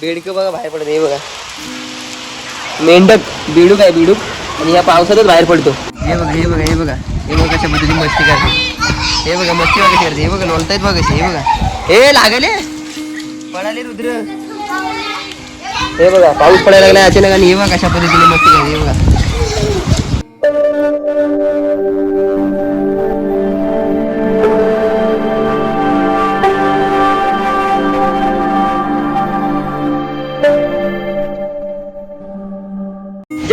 बेडकं बघा बाहेर पडत हे बघा. मेंढक बेडूक आहे बेडूक. आणि या पावसातच बाहेर पडतो. हे बघा हे बघा हे बघा. हे बघा कशा पद्धतीने मस्ती करते. हे बघा मस्ती बघा करते हे बघा लोलतायत बघा हे बघा. हे लागले. पडाले रुद्र. हे बघा पाऊस पडायला लागला अचानक आणि हे बघा कशा पद्धतीने मस्ती करते हे बघा.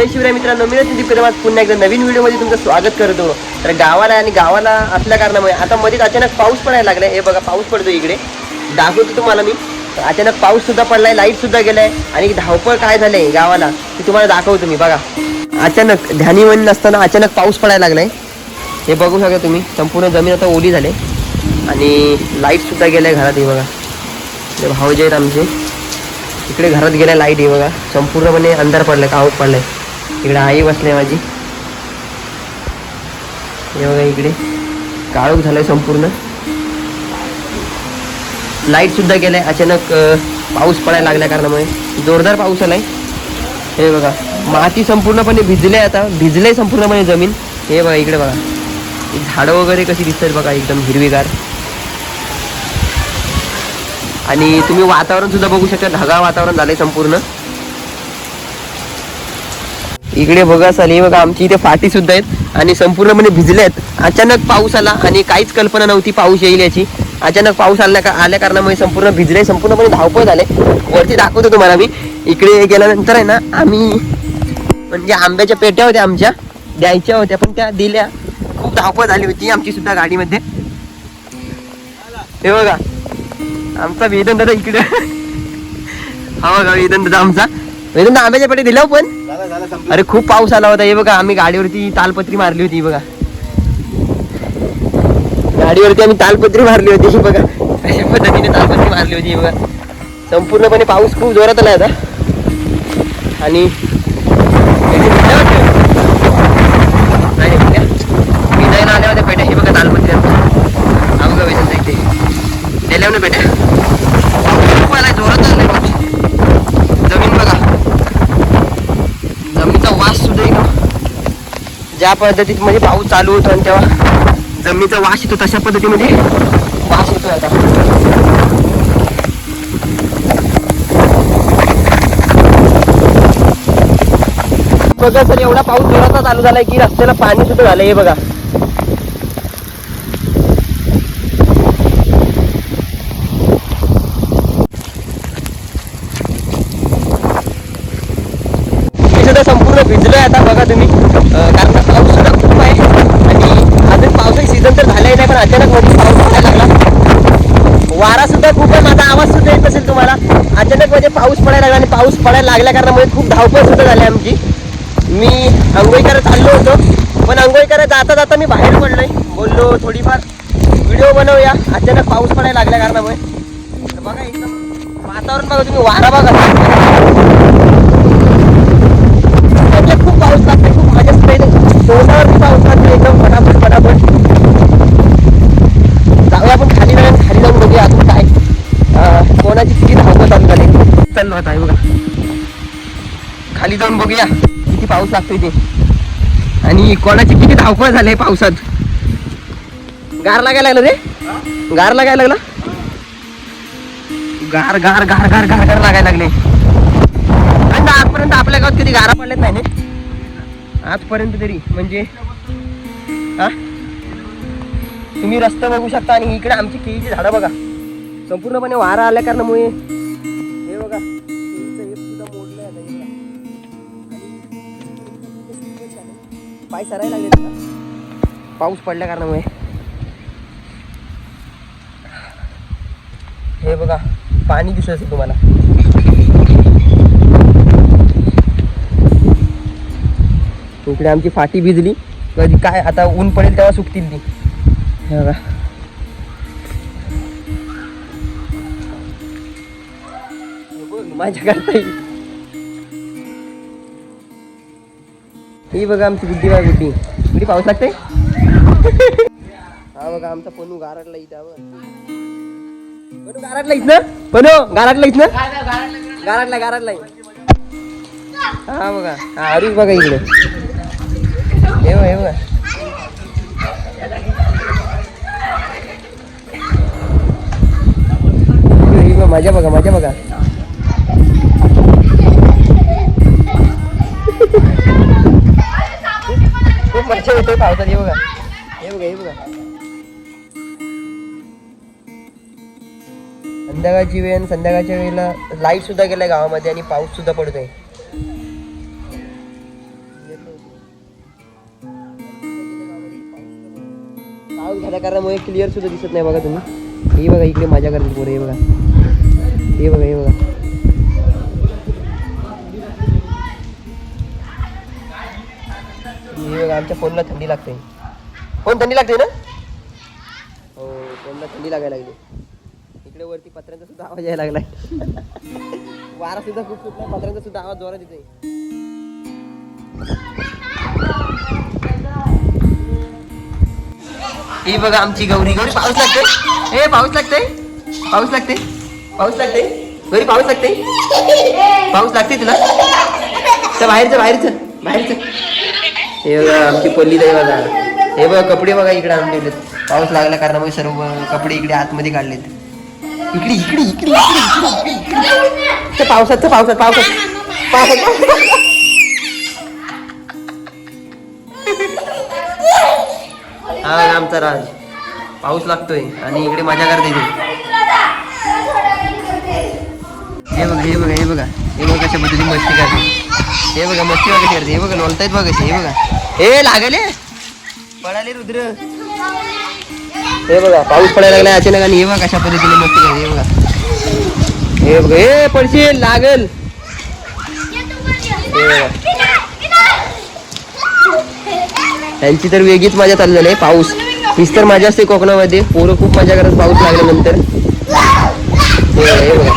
जय शिवराय मित्रांनो मी रचित कदमात पुन्हा एकदा नवीन व्हिडिओमध्ये तुमचं स्वागत करतो. तर गावाला आणि गावाला असल्या कारणामुळे आता मध्येच अचानक पाऊस पडायला लागलाय. हे बघा पाऊस पडतो इकडे. दाखवतो तुम्हाला मी. अचानक पाऊस सुद्धा पडलाय लाइट सुद्धा गेलाय. आणि धावपळ काय झालंय गावाला ते तुम्हाला दाखवतो मी. बघा. अचानक ध्यानीवन नसताना अचानक पाऊस पडायला लागलाय. हे बघू शकता तुम्ही. संपूर्ण जमीन आता ओली झाले. आणि लाइट सुद्धा गेलाय घरात हे बघा. हे भाऊजे आहेत आमचे. इकडे घरात गेल्या लाइट आहे बघा. संपूर्णपणे अंधार पडलाय कावत पडलाय. इकडे आई बसले माझी. हे बघा इकडे. काळोख झालाय संपूर्ण. लाइट सुद्धा गेलाय. अचानक पाऊस पडायला लागल्या कारणामुळे. जोरदार पाऊस आलाय. हे बघा. माती संपूर्णपणे भिजले आता. भिजले संपूर्णपणे जमीन. हे बघा इकडे बघा. झाडं वगैरे कशी दिसतात बघा. एकदम हिरवीगार. आणि तुम्ही वातावरण सुद्धा बघू शकता. ढगाळ वातावरण झालंय संपूर्ण. इकडे बघा साली बघा आमची इथे फाटी सुद्धा आहेत आणि संपूर्णपणे भिजल्यात अचानक पाऊस आला आणि काहीच कल्पना नव्हती पाऊस येईल याची. अचानक पाऊस आल्या का आल्या कारणामुळे संपूर्ण भिजले संपूर्णपणे धावपळ झाले. वरती दाखवतो तुम्हाला मी. इकडे गेल्यानंतर आहे ना आम्ही म्हणजे आंब्याच्या पेट्या होत्या आमच्या द्यायच्या होत्या पण त्या दिल्या. खूप धावपळ झाली होती आमची सुद्धा गाडीमध्ये. हे बघा आमचा वेदन दादा इकडे. हा बघा वेदन दादा आमचा. वेदन आंब्याच्या पेट्या दिल्या हो पण. अरे खूप पाऊस आला होता. हे बघा आम्ही गाडीवरती तालपत्री मारली होती बघा. गाडीवरती आम्ही तालपत्री मारली होती ही बघा. अशा पद्धतीने तालपत्री मारली होती बघा. संपूर्णपणे पाऊस खूप जोरात आला आता. आणि नाही आल्या होत्या पेट्या हे बघा तालपत्री आमचं. हा बघा वेदन दादा इथे दिल्या ना पेट्या खूप आलाय जोरात आलाय पाऊस जमीन बघा जमिनीचा वास सुद्धा एकदम ज्या पद्धतीत म्हणजे पाऊस चालू होतो आणि तेव्हा जमिनीचा वास येतो तशा पद्धतीमध्ये वास येतो आता. बघा सर एवढा पाऊस जोराचा चालू झालाय की रस्त्याला पाणी सुद्धा झालंय हे बघा. सुद्धा संपूर्ण भिजलोय आता बघा तुम्ही अं, कारण का पाऊस सुद्धा खूप आहे आणि अजून पावसाची सीझन तर झालेली नाही पण अचानक मध्ये पाऊस पडायला लागला वारा सुद्धा खूप त्रास सुद्धा येत असेल तुम्हाला. अचानक म्हणजे पाऊस पडायला लागला आणि पाऊस पडायला लागल्या कारणामुळे खूप धावपळ सुद्धा झाली आमची. मी आंघोळी करत चाललो होतो पण आंघोळी करत जाता जाता मी बाहेर पडलोय. बोललो थोडीफार व्हिडिओ बनवूया. अचानक पाऊस पडायला लागल्या कारणामुळे. बघा एकदम वातावरण बघा तुम्ही वारा बघा. खूप पाऊस लागते खूप माझ्या तोंडावरती पाऊस लागते चाललो आता बघा. खाली जाऊन बघूया किती पाऊस लागतोय ते. आणि कोणाची किती धावपळ झाले पावसात? गार लागायला लागलं रे? गार लागायला लागला? गार गार गार गार गार गार लागायला लागले. आणि आजपर्यंत आपल्या गावात कधी गारा पडल्यात नाही ना आजपर्यंत तरी म्हणजे? हा? तुम्ही रस्ता बघू शकता आणि इकडे आमची केळीची झाडं बघा. संपूर्णपणे वारा आल्या कारणामुळे पाय सरायला लागले पाऊस पडल्या कारणामुळे. हे बघा पाणी दिसत असेल तुम्हाला. इकडे आमची फाटी भिजली. कधी काय आता ऊन पडेल तेव्हा सुकतील ती. हे बघा. माझ्या करता येईल ही बघा आमची बुद्धी बा बुद्धी कुठे पाऊस लागते हा बघा आमचा पणू गाराडला इथं पणू गाराडला इथं पनू पणू गाराडला इथं गाराडला गाराडला हा बघा हा बघा इकडे. हे बघा. हे बघा मजा बघा मजा बघा. खूप मजा पावसात हे बघा. हे बघा हे बघा. संध्याकाळची वेळ आणि संध्याकाळच्या वेळेला लाइट सुद्धा गेलाय गावामध्ये आणि पाऊस सुद्धा पडतोय. पाऊस झाल्या कारणामुळे क्लिअर सुद्धा दिसत नाही बघा तुम्ही. हे बघा इकडे मजा करते पोरं हे बघा. हे बघा हे बघा. हे बघा आमच्या फोनला थंडी लागते. कोण थंडी लागते ना? हो कोणला थंडी लागायला लागली? इकडे वरती पत्र्यांचा सुद्धा आवाज यायला लागलाय. वारा सुद्धा खूप सुटला पत्र्यांचा सुद्धा आवाज जोरात येते ही बघा आमची गौरी. गौरी पाऊस लागते हे पाऊस लागते पाऊस लागते पाऊस लागते गौरी पाऊस लागते पाऊस लागते तुला? तर बाहेरचं बाहेरचं बाहेरचं हे बघा आमची पल्ली आहे बघा. हे बघा कपडे बघा इकडे आणून आणलेले पाऊस लागल्या कारणामुळे सर्व कपडे इकडे आतमध्ये काढलेत. इकडे इकडे इकडे इकडे इकडे पावसात पावसात पावसात. पावसात. हा आमचा राज. पाऊस लागतोय आणि इकडे मजा करते देते हे बघा हे बघा हे बघा. हे बघा कशा पद्धतीने मस्ती करते. हे बघा मस्ती बघा करते हे बघा लोलतायत बघा हे बघा. हे लागले. पडाले रुद्र. हे बघा पाऊस पडायला लागला अचानक आणि हे बघा कशा पद्धतीने मस्ती करते हे बघा. हे बघा हे पडशील लागल. हे बघा. त्यांची तर वेगळीच मजा चालू झाली. आहे पाऊस. हीच तर मजा असते कोकणामध्ये. पोरं खूप मजा करत पाऊस लागल्यानंतर. हे बघा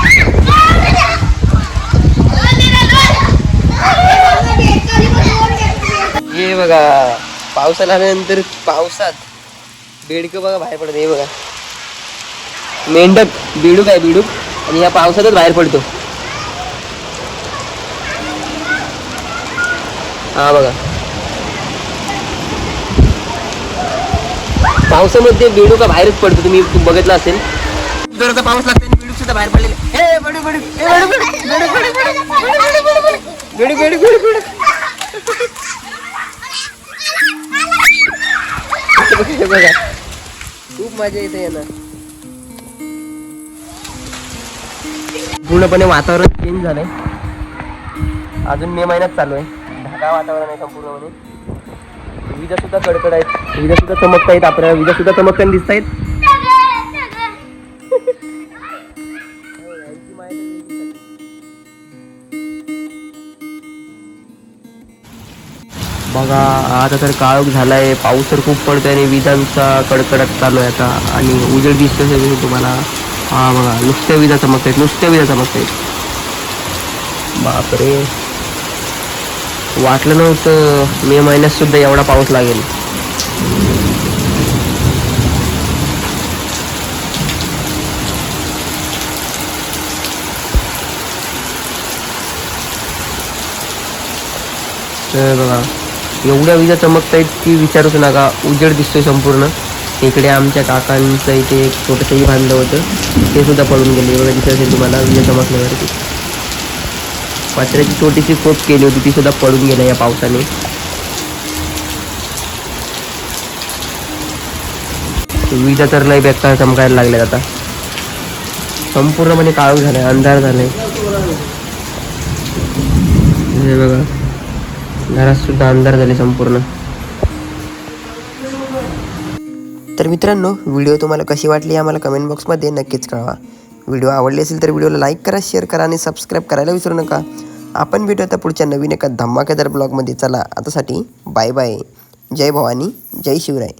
हे बघा पावसाला आल्यानंतर पावसात बेडकं बघा बाहेर पडत हे बघा मेंढक बिडूक आहे बिडूक आणि या पावसातच बाहेर पडतो हा बघा पावसामध्ये बिडूका बाहेरच पडतो तुम्ही बघितलं असेल जोराचा पाऊस लागतो आणि सुद्धा बाहेर पडलेले हे बेडूक बेडूक हे बेडूक बेडूक बेडूक बेडूक बेडूक बेडूक बेडूक बघते बघा. खूप मजा येते यांना पूर्णपणे वातावरण चेंज झालंय. अजून मे महिन्यात चालू आहे. ढगाळ वातावरण आहे संपूर्णपणे. विजा सुद्धा कडकड आहेत. विजा सुद्धा चमकता आपल्याला. विजा सुद्धा चमकताना दिसत बघा आता तर काळोख झालाय. पाऊस तर खूप पडतोय आणि विजांचा कडकडत चालू आहे आता. आणि उजेड दिसतोय सगळी तुम्हाला. हा बघा नुसत्या विजा चमकतायत नुसत्या विजा चमकतायत बापरे. वाटलं नव्हतं मे महिन्यात सुद्धा एवढा पाऊस लागेल. तर बघा एवढ्या विजा चमकत आहेत की विचारूच नका. उजेड दिसतोय संपूर्ण. इकडे आमच्या काकांचं इथे एक छोटंसंही बांधलं होतं. ते सुद्धा पडून गेले. एवढं दिसत असेल तुम्हाला विजा चमकल्यावरती पत्र्याची छोटीशी कोप केली होती. ती सुद्धा पडून गेलं या पावसाने. विजा तर लय बेकार चमकायला लागल्यात आता. संपूर्णपणे काळोख झालाय. अंधार झालाय. हे बघा. घरात सुद्धा अंधार झाले संपूर्ण. तर मित्रांनो व्हिडिओ तुम्हाला कशी वाटली आम्हाला कमेंट बॉक्समध्ये नक्कीच कळवा. व्हिडिओ आवडले असेल तर व्हिडिओला लाईक करा शेअर करा आणि सबस्क्राईब करायला विसरू नका. आपण भेटू आता पुढच्या नवीन एका धमाकेदार ब्लॉगमध्ये चला आतासाठी बाय बाय जय भवानी जय शिवराय.